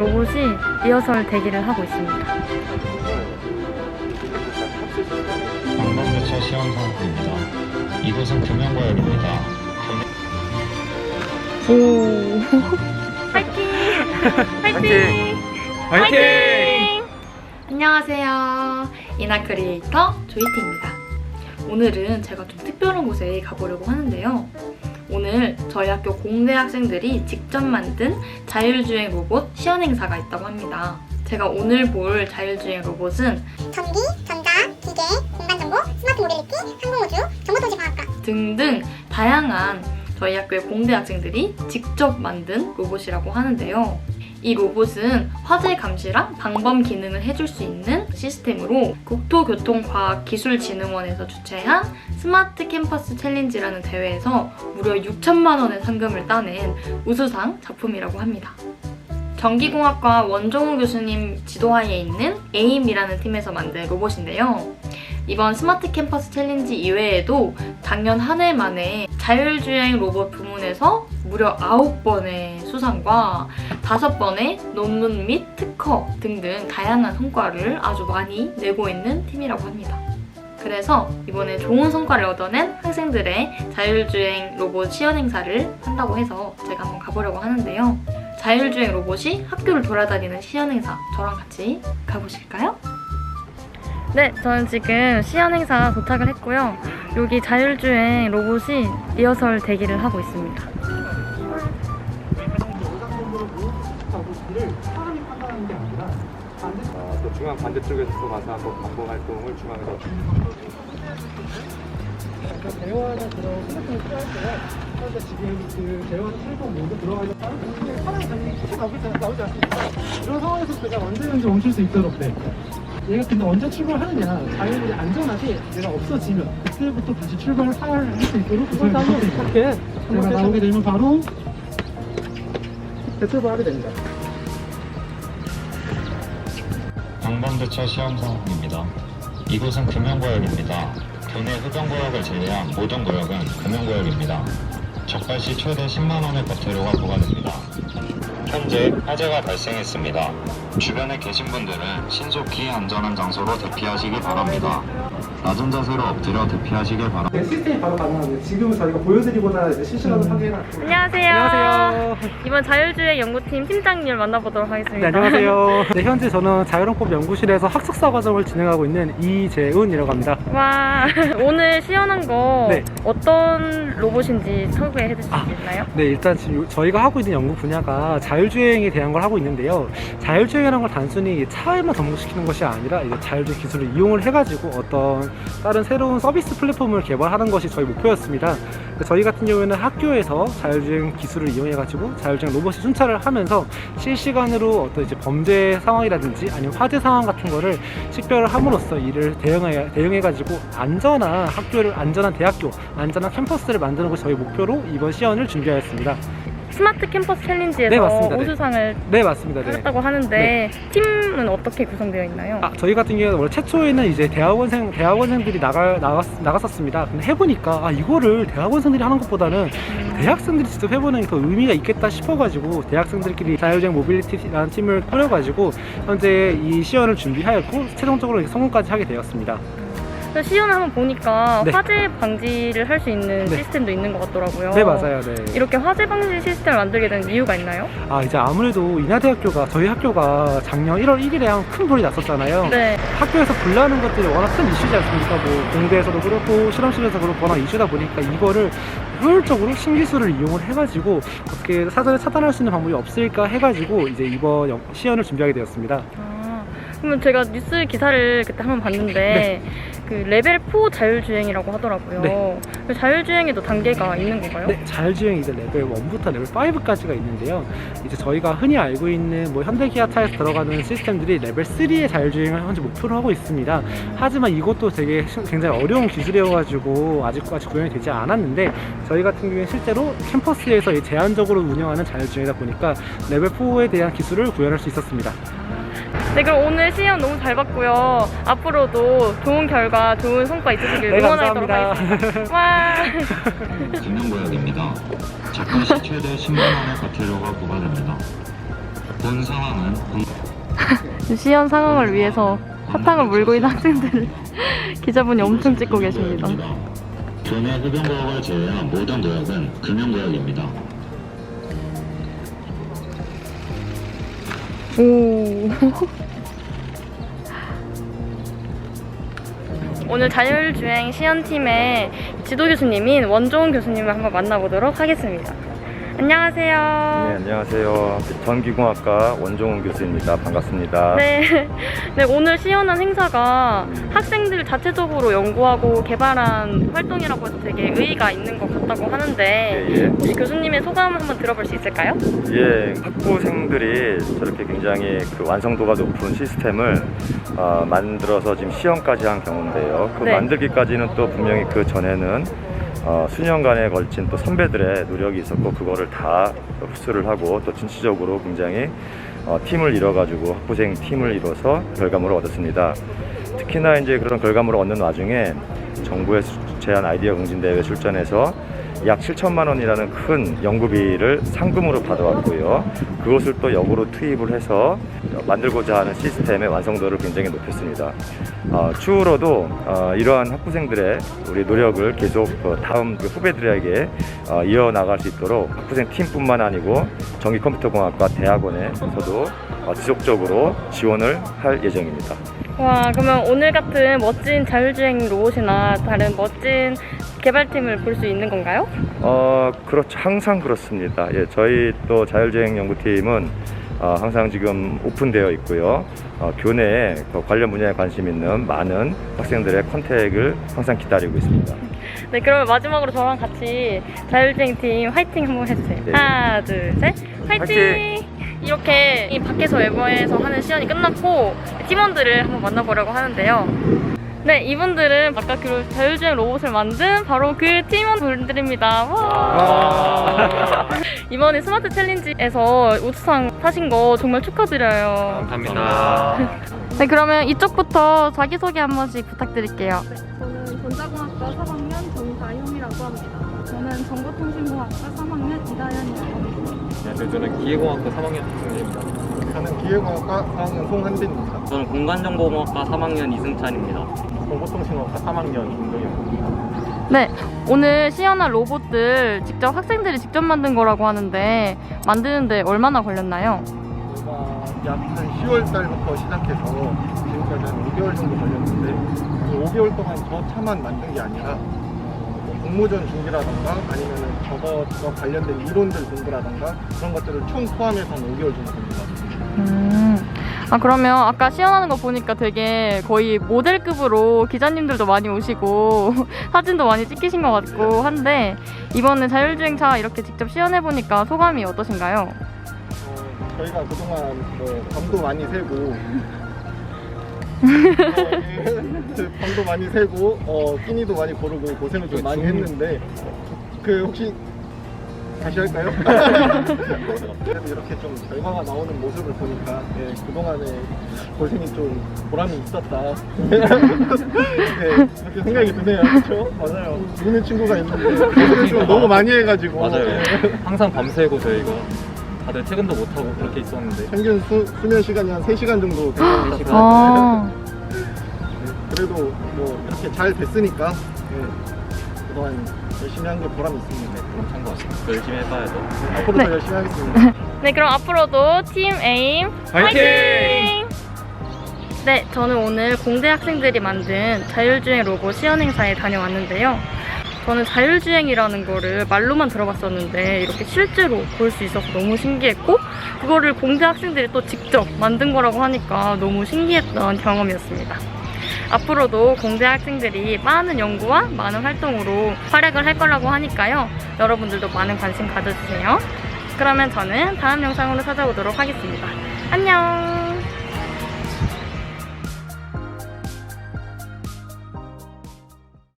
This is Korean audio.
로봇이 리허설 대기를 하고 있습니다. 방방대차 시험사고입니다. 이곳은 금연구역입니다. 오. 파이팅! 파이팅! 파이팅! 안녕하세요. 이나 크리에이터 조이티입니다. 오늘은 제가 좀 특별한 곳에 가보려고 하는데요. 오늘 저희 학교 공대 학생들이 직접 만든 자율주행 로봇 시연 행사가 있다고 합니다. 제가 오늘 볼 자율주행 로봇은 전기, 전자, 기계, 공간정보, 스마트 모빌리티, 항공우주, 정보통신과학과 등등 다양한 저희 학교의 공대 학생들이 직접 만든 로봇이라고 하는데요. 이 로봇은 화재 감시랑 방범 기능을 해줄 수 있는 시스템으로 국토교통과학기술진흥원에서 주최한 스마트 캠퍼스 챌린지라는 대회에서 무려 6천만 원의 상금을 따낸 우수상 작품이라고 합니다. 전기공학과 원종우 교수님 지도하에 있는 에임이라는 팀에서 만든 로봇인데요. 이번 스마트 캠퍼스 챌린지 이외에도 작년 한 해 만에 자율주행 로봇 부문에서 무려 9번의 수상과 5번의 논문 및 특허 등등 다양한 성과를 아주 많이 내고 있는 팀이라고 합니다. 그래서 이번에 좋은 성과를 얻어낸 학생들의 자율주행 로봇 시연 행사를 한다고 해서 제가 한번 가보려고 하는데요. 자율주행 로봇이 학교를 돌아다니는 시연 행사 저랑 같이 가보실까요? 네, 저는 지금 시연 행사 도착을 했고요. 여기 자율주행 로봇이 리허설 대기를 하고 있습니다. 어, 또 중앙 반대 쪽에서 또 가서 한번 반복 활동을 중앙에서 대화나 그런 핸드폰을 필요할 때 그런데 지금 그 대화나 핸드폰 모두 들어가서 사람이 당연히 나오지 않습니까? 이런 상황에서 그냥 언제든지 멈출 수 있도록 네. 얘가 근데 언제 출발하느냐 자연히 안전하게 얘가 없어지면 그때부터 다시 출발을 할수 있도록 저희 한번 이렇게 제가 나오게 되면 바로 대출발이 됩니다. 방방대차 시험사고입니다. 이곳은 금연구역입니다. 교내 흡연구역을 제외한 모든 구역은 금연구역입니다. 적발 시 최대 10만 원의 과태료가 부과됩니다. 현재 화재가 발생했습니다. 주변에 계신 분들은 신속히 안전한 장소로 대피하시기 바랍니다. 낮은 자세로 엎드려 대피하시길 바랍니다. 네, 시스템이 바로 가능합니다. 지금은 저희가 보여드리거나 이제 실시간으로 확인해놨고 안녕하세요. 안녕하세요. 이번 자율주행 연구팀 팀장님 만나보도록 하겠습니다. 네, 안녕하세요. 네, 현재 저는 자율원법 연구실에서 학습사 과정을 진행하고 있는 이재은이라고 합니다. 와, 오늘 시연한 거 네. 어떤 로봇인지 소개해 주실 수 아. 있나요? 네, 일단 지금 요- 저희가 하고 있는 연구 분야가 자율주행에 대한 걸 하고 있는데요. 자율주행 이라는 걸 단순히 차에만 접목시키는 것이 아니라 이제 자율주행 기술을 이용을 해가지고 어떤 다른 새로운 서비스 플랫폼을 개발하는 것이 저희 목표였습니다. 저희 같은 경우에는 학교에서 자율주행 기술을 이용해가지고 자율주행 로봇이 순찰을 하면서 실시간으로 어떤 이제 범죄 상황이라든지 아니면 화재 상황 같은 거를 식별을 함으로써 이를 대응해, 대응해가지고 안전한 학교를, 안전한 대학교, 안전한 캠퍼스를 만드는 것이 저희 목표로 이번 시연을 준비하였습니다. 스마트 캠퍼스 챌린지에서 네, 맞습니다. 네. 우수상을 네, 맞습니다. 네. 하셨다고 하는데 팀은 어떻게 구성되어 있나요? 아, 저희 같은 경우는 원래 최초에는 이제 대학원생, 대학원생들이 나가, 나갔, 나갔었습니다. 근데 해보니까, 아, 이거를 대학원생들이 하는 것보다는 대학생들이 직접 해보는 게더 의미가 있겠다 싶어가지고, 대학생들끼리 자율주행 모빌리티라는 팀을 꾸려가지고, 현재 이 시연을 준비하였고, 최종적으로 성공까지 하게 되었습니다. 그래서 시연을 한번 보니까 네. 화재 방지를 할 수 있는 네. 시스템도 있는 것 같더라고요. 네, 맞아요. 네. 이렇게 화재 방지 시스템을 만들게 된 이유가 있나요? 아, 이제 아무래도 인하대학교가, 저희 학교가 작년 1월 1일에 한 큰 불이 났었잖아요. 네. 학교에서 불 나는 것들이 워낙 큰 이슈지 않습니까? 뭐 공대에서도 그렇고 실험실에서 그렇고 워낙 이슈다 보니까 이거를 효율적으로 신기술을 이용을 해가지고 어떻게 사전에 차단할 수 있는 방법이 없을까 해가지고 이제 이번 영- 시연을 준비하게 되었습니다. 아, 그러면 제가 뉴스 기사를 그때 한번 봤는데 그 레벨 4 자율주행이라고 하더라고요. 네. 그 자율주행에도 단계가 있는 건가요? 네, 자율주행 이제 레벨 1부터 레벨 5까지가 있는데요. 이제 저희가 흔히 알고 있는 뭐 현대기아 차에서 들어가는 시스템들이 레벨 3의 자율주행을 현재 목표로 하고 있습니다. 하지만 이것도 되게 시- 굉장히 어려운 기술이어가지고 아직까지 구현이 되지 않았는데 저희 같은 경우에 실제로 캠퍼스에서 이 제한적으로 운영하는 자율주행이다 보니까 레벨 4에 대한 기술을 구현할 수 있었습니다. 네, 그럼 오늘 시연 너무 잘 봤고요. 앞으로도 좋은 결과, 좋은 성과 있으시길 네, 응원하도록 감사합니다. 하겠습니다. 와. 금연구역입니다. 적발 시 최대 10만 원의 과태료가 부과됩니다. 본 상황은 시연 상황을 위해서 사탕을 물고 있는 학생들을 기자분이 엄청 찍고 계십니다. 교내 흡연구역을 제외한 모든 구역은 금연구역입니다. 오. 오늘 자율주행 시연팀의 지도 교수님인 원종훈 교수님을 한번 만나보도록 하겠습니다. 안녕하세요. 네, 안녕하세요. 전기공학과 원종훈 교수입니다. 반갑습니다. 네. 네, 오늘 시연한 행사가 학생들 자체적으로 연구하고 개발한 활동이라고 해서 되게 의의가 있는 것 같다고 하는데 예, 예. 혹시 교수님의 소감 한번 들어볼 수 있을까요? 예, 학부생들이 저렇게 굉장히 그 완성도가 높은 시스템을 어, 만들어서 지금 시험까지 한 경우인데요. 그 네. 만들기까지는 또 분명히 그 전에는 어, 수년간에 걸친 또 선배들의 노력이 있었고 그거를 다 흡수를 하고 또 진취적으로 굉장히 어, 팀을 이뤄가지고 학부생 팀을 이뤄서 결과물을 얻었습니다. 특히나 이제 그런 결과물을 얻는 와중에 정부의 제안 아이디어 공진대회 출전해서 약 7천만 원이라는 큰 연구비를 상금으로 받아왔고요. 그것을 또 역으로 투입을 해서 만들고자 하는 시스템의 완성도를 굉장히 높였습니다. 어, 추후로도 어, 이러한 학부생들의 우리 노력을 계속 어, 다음 그 후배들에게 어, 이어나갈 수 있도록 학부생 팀뿐만 아니고 전기컴퓨터공학과 대학원에서도 어, 지속적으로 지원을 할 예정입니다. 와, 그러면 오늘 같은 멋진 자율주행 로봇이나 다른 멋진 개발팀을 볼 수 있는 건가요? 어, 그렇죠. 항상 그렇습니다. 예, 저희 또 자율주행 연구팀은 어, 항상 지금 오픈되어 있고요. 어, 교내에 그 관련 분야에 관심 있는 많은 학생들의 컨택을 항상 기다리고 있습니다. 네, 그러면 마지막으로 저랑 같이 자율주행 팀 화이팅 한번 해주세요. 네. 하나, 둘, 셋. 화이팅! 화이팅! 이렇게 이 밖에서 외부에서 하는 시연이 끝났고 팀원들을 한번 만나보려고 하는데요. 네, 이분들은 아까 그 자율주행 로봇을 만든 바로 그 팀원분들입니다. 와. 이번에 스마트 챌린지에서 우수상 타신 거 정말 축하드려요. 감사합니다. 네, 그러면 이쪽부터 자기소개 한 번씩 부탁드릴게요. 저는 전자공학과 3학년 정다용이라고 합니다. 저는 정보통신공학과 3학년 이다연이라고 합니다. 안녕하세요. 저는 기계공학과 3학년 박승재입니다. 저는 기계공학과 4학년 송한빈입니다. 저는 공간정보공학과 3학년 이승찬입니다. 정보통신학과 3학년 김동현입니다. 네, 오늘 시연한 로봇들 직접 학생들이 직접 만든 거라고 하는데 만드는데 얼마나 걸렸나요? 약한 10월 달부터 시작해서 지금까지 한 5개월 정도 걸렸는데 그 5개월 동안 저 차만 만든 게 아니라 뭐 공모전 준비라던가 아니면 저것과 관련된 이론들 공부라던가 그런 것들을 총 포함해서 한 5개월 정도 됩니다. 음. 아 그러면 아까 시연하는 거 보니까 되게 거의 모델급으로 기자님들도 많이 오시고 사진도 많이 찍히신 것 같고 한데 이번에 자율주행차 이렇게 직접 시연해 보니까 소감이 어떠신가요? 어, 저희가 그동안 뭐 밤도 많이 새고 어, 그 밤도 많이 새고 어, 끼니도 많이 고르고 고생을 좀 많이 했는데 그 혹시 다시 할까요? 그래도 이렇게 좀 결과가 나오는 모습을 보니까 예, 그동안의 고생이 좀 보람이 있었다 네, 그렇게 생각이 드네요 그렇죠? 맞아요 죽는 친구가 있는데 고생을 좀 너무 많이 해가지고 맞아요. 예. 항상 밤새고 저희가 다들 퇴근도 못하고 그렇게 있었는데 평균 수, 수면 시간이 한 3시간 정도 되는 것 같아요. 아, 그래도 뭐 이렇게 잘 됐으니까 예, 그동안 열심히 한 게 보람 있습니다. 그런 것 같습니다. 열심히 해봐야죠. 앞으로 네. 더 열심히 하겠습니다. 네 그럼 앞으로도 팀 에임 화이팅! 네, 저는 오늘 공대 학생들이 만든 자율주행 로봇 시연 행사에 다녀왔는데요. 저는 자율주행이라는 거를 말로만 들어봤었는데 이렇게 실제로 볼 수 있어서 너무 신기했고 그거를 공대 학생들이 또 직접 만든 거라고 하니까 너무 신기했던 경험이었습니다. 앞으로도 공대 학생들이 많은 연구와 많은 활동으로 활약을 할 거라고 하니까요. 여러분들도 많은 관심 가져주세요. 그러면 저는 다음 영상으로 찾아오도록 하겠습니다. 안녕!